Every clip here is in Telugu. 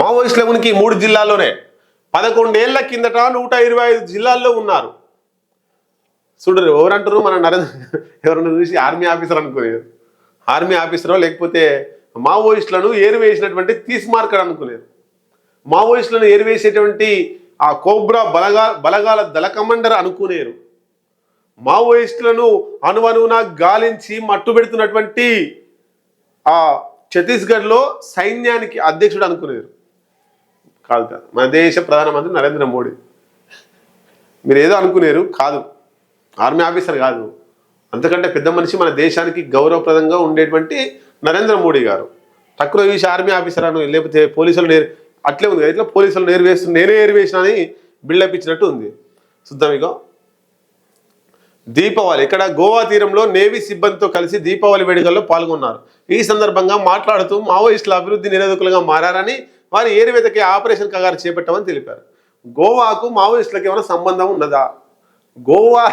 మావోయిస్టుల ఉనికి మూడు జిల్లాల్లోనే పదకొండేళ్ళ కిందట నూట ఇరవై ఐదు జిల్లాల్లో ఉన్నారు. చూడరు ఎవరంటారు మన నరేంద్ర ఎవరన్నా చూసి ఆర్మీ ఆఫీసర్ అనుకునేది ఆర్మీ ఆఫీసరో లేకపోతే మావోయిస్టులను ఏరివేసినటువంటి తీసుమార్కర్ అనుకునేది మావోయిస్టులను ఏరివేసేటువంటి ఆ కోబ్రా బలగా బలగాల దళ కమాండర్ అనుకునేరు. మావోయిస్టులను అణువణువున గాలించి మట్టు పెడుతున్నటువంటి ఆ ఛత్తీస్గఢ్లో సైన్యానికి అధ్యక్షుడు అనుకునేరు. కాదు కాదు. మన దేశ ప్రధానమంత్రి నరేంద్ర మోడీ. మీరు ఏదో అనుకునేరు కాదు. ఆర్మీ ఆఫీసర్ కాదు. అంతకంటే పెద్ద మనిషి మన దేశానికి గౌరవప్రదంగా ఉండేటువంటి నరేంద్ర మోడీ గారు. తక్కువ చూసి ఆర్మీ ఆఫీసర్ అను లేకపోతే పోలీసులు నేర్ అట్లే ఉంది కదా, ఇట్లా పోలీసులు నేర్వేస్తు నేనే ఏరివేసిన అని బిల్డప్ ఇచ్చినట్టు ఉంది. చూద్దాం దీపావళి ఇక్కడ గోవా తీరంలో నేవీ సిబ్బందితో కలిసి దీపావళి వేడుకల్లో పాల్గొన్నారు. ఈ సందర్భంగా మాట్లాడుతూ మావోయిస్టుల అభివృద్ధి నిరోధకులుగా మారారని వారి ఏరివేతకి ఆపరేషన్ కగారు చేపట్టామని తెలిపారు. గోవాకు మావోయిస్టులకు ఏమైనా సంబంధం ఉన్నదా? గోవా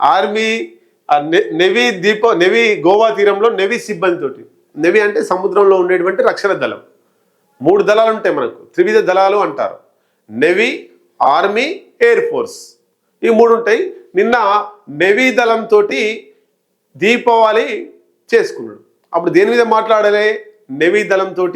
ఆర్మీ నె- నెవీ దీప నెవీ గోవా తీరంలో నెవీ సిబ్బందితోటి నెవీ అంటే సముద్రంలో ఉండేటువంటి రక్షణ దళం. మూడు దళాలు ఉంటాయి మనకు త్రివిధ దళాలు అంటారు. Navy army air force. ఈ మూడు ఉంటాయి. నిన్న నెవీ దళంతో దీపావళి చేసుకున్నాడు. అప్పుడు దేని మీద మాట్లాడాలి? నెవీ దళంతో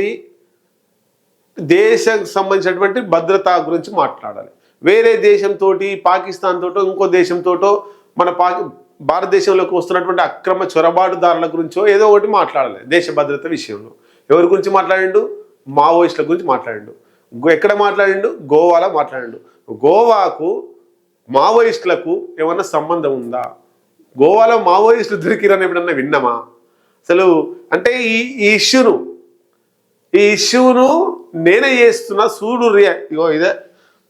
దేశానికి సంబంధించినటువంటి భద్రత గురించి మాట్లాడాలి. వేరే దేశంతో పాకిస్తాన్ తోటో ఇంకో దేశంతోటో మన పాకి భారతదేశంలోకి వస్తున్నటువంటి అక్రమ చొరబాటుదారుల గురించో ఏదో ఒకటి మాట్లాడాలి దేశ భద్రత విషయంలో. ఎవరి గురించి మాట్లాడిండు? మావోయిస్టుల గురించి మాట్లాడిండు. ఎక్కడ మాట్లాడిండు? గోవాలో మాట్లాడిండు. గోవాకు మావోయిస్టులకు ఏమన్నా సంబంధం ఉందా? గోవాలో మావోయిస్టులు దొరికిరని ఎప్పుడన్నా విన్నామా? అసలు అంటే ఈ ఈ ఇష్యూను ఈ ఇష్యూను నేనే చేస్తున్నా సూడు రియా ఇగో ఇదే.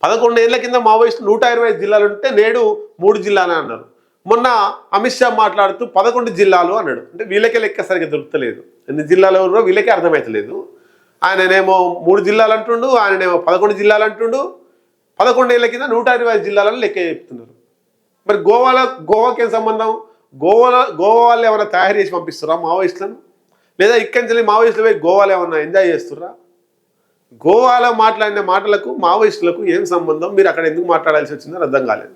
పదకొండు ఏళ్ళ కింద మావోయిస్టు నూట ఇరవై ఐదు జిల్లాలు ఉంటే నేడు మూడు జిల్లానే అన్నారు. మొన్న అమిత్ షా మాట్లాడుతూ పదకొండు జిల్లాలు అన్నాడు. అంటే వీళ్ళకే లెక్క సరిగ్గా దొరుకుతలేదు. ఎన్ని జిల్లాలు ఎవరో వీళ్ళకే అర్థమవుతలేదు ఆయననేమో మూడు జిల్లాలు అంటుండు ఆయననేమో పదకొండు జిల్లాలు అంటుండు. పదకొండు ఏళ్ళ కింద నూట ఇరవై జిల్లాలను లెక్క చెప్తున్నారు. మరి గోవాలో గోవాకి ఏం సంబంధం? గోవాలో గోవా వాళ్ళు ఏమైనా తయారు చేసి పంపిస్తారా మావోయిస్టులను? లేదా ఇక్కడి నుంచి వెళ్ళి మావోయిస్టులు పోయి గోవాలో ఏమన్నా ఎంజాయ్ చేస్తుర్రా గోవాలో మాట్లాడిన మాటలకు మావోయిస్టులకు ఏం సంబంధం? మీరు అక్కడ ఎందుకు మాట్లాడాల్సి వచ్చిందో అర్థం కాలేదు.